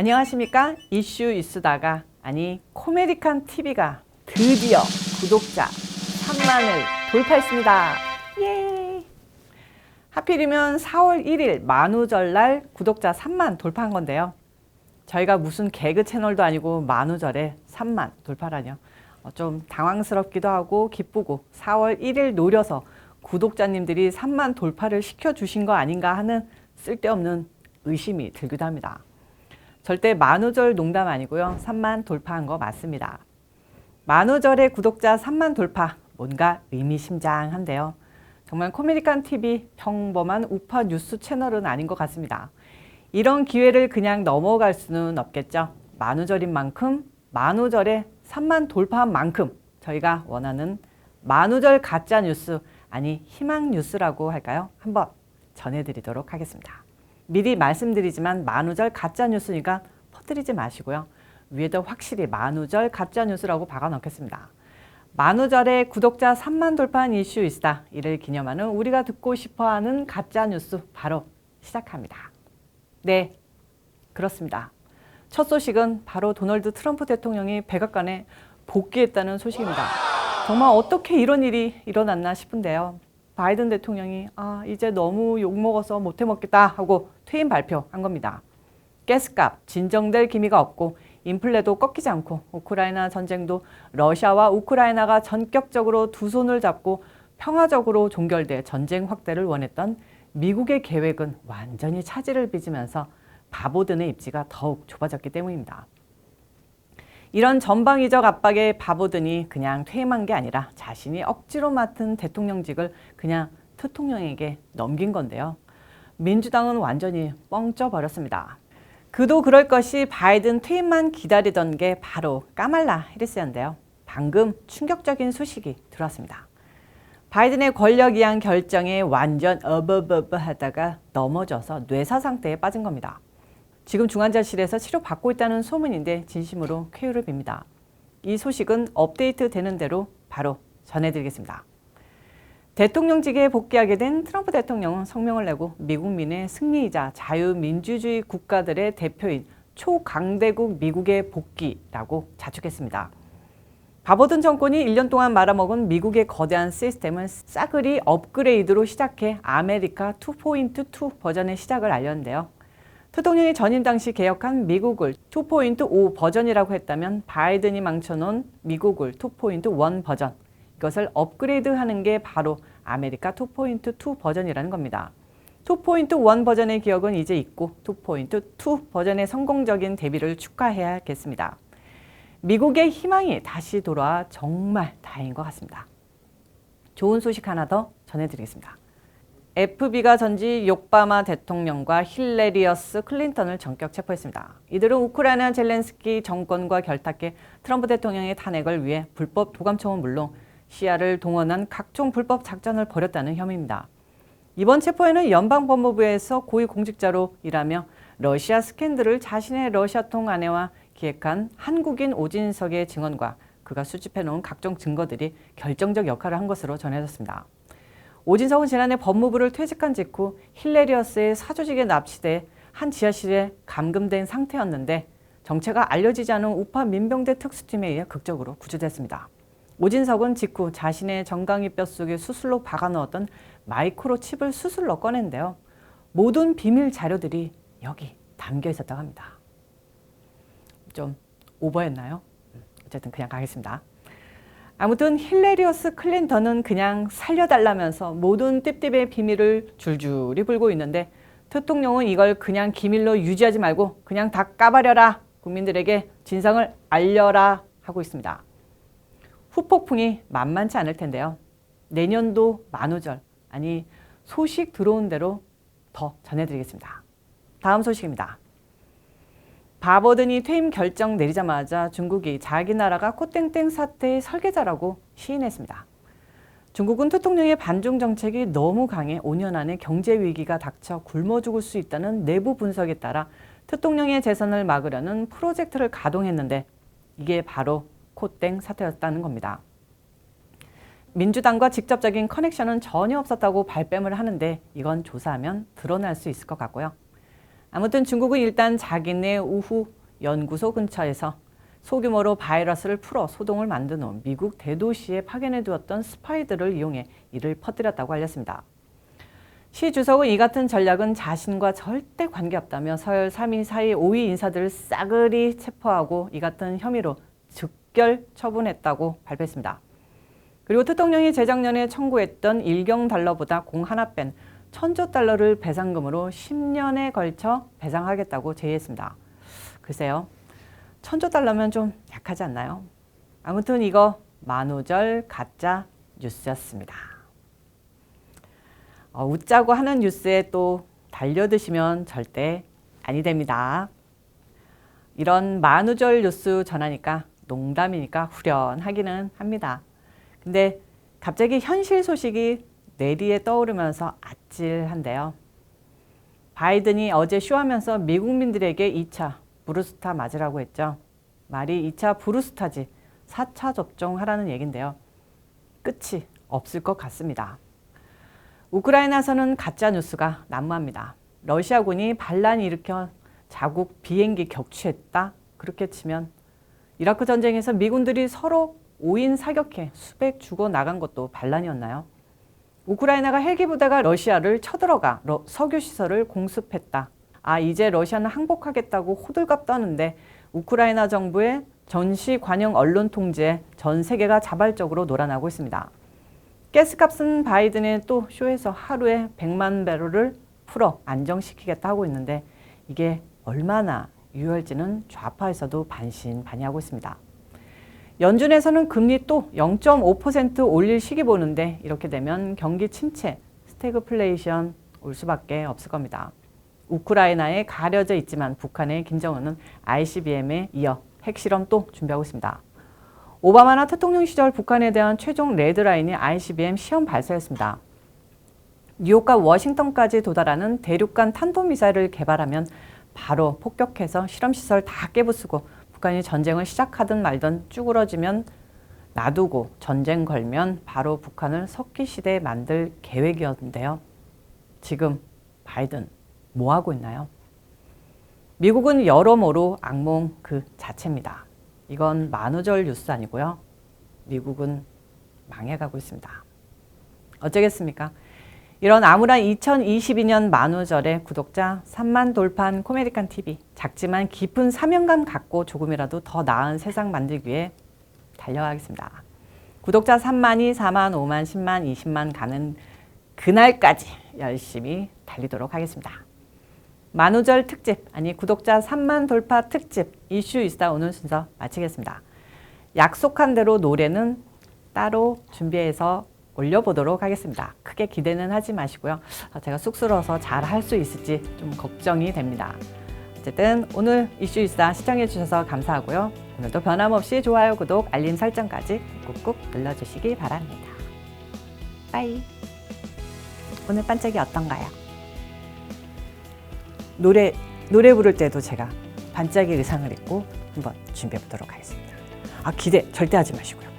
안녕하십니까? 이슈 있으다가 아니 코메디칸 TV가 드디어 구독자 3만을 돌파했습니다. 예. 하필이면 4월 1일 만우절날 구독자 3만 돌파한 건데요. 저희가 무슨 개그 채널도 아니고 만우절에 3만 돌파라뇨. 어, 좀 당황스럽기도 하고 기쁘고 4월 1일 노려서 구독자님들이 3만 돌파를 시켜주신 거 아닌가 하는 쓸데없는 의심이 들기도 합니다. 절대 만우절 농담 아니고요. 3만 돌파한 거 맞습니다. 만우절의 구독자 3만 돌파 뭔가 의미심장한데요. 정말 코미디칸 TV 평범한 우파 뉴스 채널은 아닌 것 같습니다. 이런 기회를 그냥 넘어갈 수는 없겠죠. 만우절인 만큼 만우절에 3만 돌파한 만큼 저희가 원하는 만우절 가짜 뉴스 아니 희망 뉴스라고 할까요? 한번 전해드리도록 하겠습니다. 미리 말씀드리지만 만우절 가짜 뉴스니까 퍼뜨리지 마시고요. 위에다 확실히 만우절 가짜 뉴스라고 박아 넣겠습니다. 만우절에 구독자 3만 돌파한 이슈 있다. 이를 기념하는 우리가 듣고 싶어하는 가짜 뉴스 바로 시작합니다. 네, 그렇습니다. 첫 소식은 바로 도널드 트럼프 대통령이 백악관에 복귀했다는 소식입니다. 정말 어떻게 이런 일이 일어났나 싶은데요. 바이든 대통령이 아 이제 너무 욕 먹어서 못해 먹겠다 하고 퇴임 발표한 겁니다. 가스값 진정될 기미가 없고 인플레도 꺾이지 않고 우크라이나 전쟁도 러시아와 우크라이나가 전격적으로 두 손을 잡고 평화적으로 종결돼 전쟁 확대를 원했던 미국의 계획은 완전히 차질을 빚으면서 바보든의 입지가 더욱 좁아졌기 때문입니다. 이런 전방위적 압박에 바보든이 그냥 퇴임한 게 아니라 자신이 억지로 맡은 대통령직을 그냥 대통령에게 넘긴 건데요. 민주당은 완전히 뻥쪄 버렸습니다. 그도 그럴 것이 바이든 퇴임만 기다리던 게 바로 까말라 해리스였는데요. 방금 충격적인 소식이 들어왔습니다. 바이든의 권력 이양 결정에 완전 어버버버 하다가 넘어져서 뇌사 상태에 빠진 겁니다. 지금 중환자실에서 치료받고 있다는 소문인데 진심으로 쾌유를 빕니다. 이 소식은 업데이트 되는 대로 바로 전해드리겠습니다. 대통령직에 복귀하게 된 트럼프 대통령은 성명을 내고 미국민의 승리이자 자유민주주의 국가들의 대표인 초강대국 미국의 복귀라고 자축했습니다. 바보든 정권이 1년 동안 말아먹은 미국의 거대한 시스템을 싸그리 업그레이드로 시작해 아메리카 2.2 버전의 시작을 알렸는데요. 대통령이 전임 당시 개혁한 미국을 2.5 버전이라고 했다면 바이든이 망쳐놓은 미국을 2.1 버전 이것을 업그레이드하는 게 바로 아메리카 2.2 버전이라는 겁니다. 2.1 버전의 기억은 이제 있고 2.2 버전의 성공적인 데뷔를 축하해야겠습니다. 미국의 희망이 다시 돌아와 정말 다행인 것 같습니다. 좋은 소식 하나 더 전해드리겠습니다. FB가 전지 욕바마 대통령과 힐레리어스 클린턴을 전격 체포했습니다. 이들은 우크라이나 젤렌스키 정권과 결탁해 트럼프 대통령의 탄핵을 위해 불법 도감청은 물론 시야를 동원한 각종 불법 작전을 벌였다는 혐의입니다. 이번 체포에는 연방법무부에서 고위공직자로 일하며 러시아 스캔들을 자신의 러시아통 아내와 기획한 한국인 오진석의 증언과 그가 수집해놓은 각종 증거들이 결정적 역할을 한 것으로 전해졌습니다. 오진석은 지난해 법무부를 퇴직한 직후 힐레리어스의 사조직에 납치돼 한 지하실에 감금된 상태였는데 정체가 알려지지 않은 우파 민병대 특수팀에 의해 극적으로 구조됐습니다. 오진석은 직후 자신의 정강이 뼛속에 수술로 박아 넣었던 마이크로 칩을 수술로 꺼낸데요. 모든 비밀 자료들이 여기 담겨 있었다고 합니다. 좀 오버했나요? 어쨌든 그냥 가겠습니다. 아무튼 힐레리어스 클린턴은 그냥 살려달라면서 모든 띠띠의 비밀을 줄줄이 불고 있는데 대통령은 이걸 그냥 기밀로 유지하지 말고 그냥 다 까버려라 국민들에게 진상을 알려라 하고 있습니다. 후폭풍이 만만치 않을 텐데요. 내년도 만우절 아니 소식 들어온 대로 더 전해드리겠습니다. 다음 소식입니다. 바버든이 퇴임 결정 내리자마자 중국이 자기 나라가 코땡땡 사태의 설계자라고 시인했습니다. 중국은 대통령의 반중 정책이 너무 강해 5년 안에 경제 위기가 닥쳐 굶어 죽을 수 있다는 내부 분석에 따라 대통령의 재선을 막으려는 프로젝트를 가동했는데 이게 바로 코땡 사태였다는 겁니다. 민주당과 직접적인 커넥션은 전혀 없었다고 발뺌을 하는데 이건 조사하면 드러날 수 있을 것 같고요. 아무튼 중국은 일단 자기네 우후 연구소 근처에서 소규모로 바이러스를 풀어 소동을 만든 후 미국 대도시에 파견해 두었던 스파이들을 이용해 이를 퍼뜨렸다고 알렸습니다. 시 주석은 이 같은 전략은 자신과 절대 관계없다며 서열 3위, 4위, 5위 인사들을 싸그리 체포하고 이 같은 혐의로 즉결 처분했다고 발표했습니다. 그리고 대통령이 재작년에 청구했던 일경 달러보다 공 하나 뺀 천조 달러를 배상금으로 10년에 걸쳐 배상하겠다고 제의했습니다. 글쎄요. 천조 달러면 좀 약하지 않나요? 아무튼 이거 만우절 가짜 뉴스였습니다. 어, 웃자고 하는 뉴스에 또 달려드시면 절대 아니 됩니다. 이런 만우절 뉴스 전하니까 농담이니까 후련하기는 합니다. 근데 갑자기 현실 소식이 뇌리에 떠오르면서 아찔한데요. 바이든이 어제 쇼하면서 미국민들에게 2차 브루스타 맞으라고 했죠. 말이 2차 브루스타지 4차 접종하라는 얘긴데요. 끝이 없을 것 같습니다. 우크라이나에서는 가짜 뉴스가 난무합니다. 러시아군이 반란이 일으켜 자국 비행기 격추했다. 그렇게 치면 이라크 전쟁에서 미군들이 서로 5인 사격해 수백 죽어 나간 것도 반란이었나요? 우크라이나가 헬기 부대가 러시아를 쳐들어가 러, 석유 시설을 공습했다. 아 이제 러시아는 항복하겠다고 호들갑 떠는데 우크라이나 정부의 전시 관영 언론 통제에 전 세계가 자발적으로 놀아나고 있습니다. 가스값은 바이든의 또 쇼에서 하루에 100만 배럴을 풀어 안정시키겠다 하고 있는데 이게 얼마나 유효할지는 좌파에서도 반신반의하고 있습니다. 연준에서는 금리 또 0.5% 올릴 시기 보는데 이렇게 되면 경기 침체, 스태그플레이션 올 수밖에 없을 겁니다. 우크라이나에 가려져 있지만 북한의 김정은은 ICBM에 이어 핵실험 또 준비하고 있습니다. 오바마나 대통령 시절 북한에 대한 최종 레드라인이 ICBM 시험 발사였습니다. 뉴욕과 워싱턴까지 도달하는 대륙간 탄도미사일을 개발하면 바로 폭격해서 실험시설 다 깨부수고 북한이 전쟁을 시작하든 말든 쭈그러지면 놔두고 전쟁 걸면 바로 북한을 석기 시대에 만들 계획이었는데요. 지금 바이든 뭐 하고 있나요? 미국은 여러모로 악몽 그 자체입니다. 이건 만우절 뉴스 아니고요. 미국은 망해가고 있습니다. 어쩌겠습니까? 이런 암울한 2022년 만우절에 구독자 3만 돌파한 코메디칸 TV 작지만 깊은 사명감 갖고 조금이라도 더 나은 세상 만들기 위해 달려가겠습니다. 구독자 3만이 4만, 5만, 10만, 20만 가는 그날까지 열심히 달리도록 하겠습니다. 만우절 특집 아니 구독자 3만 돌파 특집 이슈 있다 오늘 순서 마치겠습니다. 약속한 대로 노래는 따로 준비해서 올려보도록 하겠습니다. 크게 기대는 하지 마시고요. 아, 제가 쑥스러워서 잘 할 수 있을지 좀 걱정이 됩니다. 어쨌든 오늘 이슈 있다 시청해 주셔서 감사하고요. 오늘도 변함없이 좋아요, 구독, 알림 설정까지 꾹꾹 눌러주시기 바랍니다. 빠이. 오늘 반짝이 어떤가요? 노래 노래 부를 때도 제가 반짝이 의상을 입고 한번 준비해 보도록 하겠습니다. 아 기대 절대 하지 마시고요.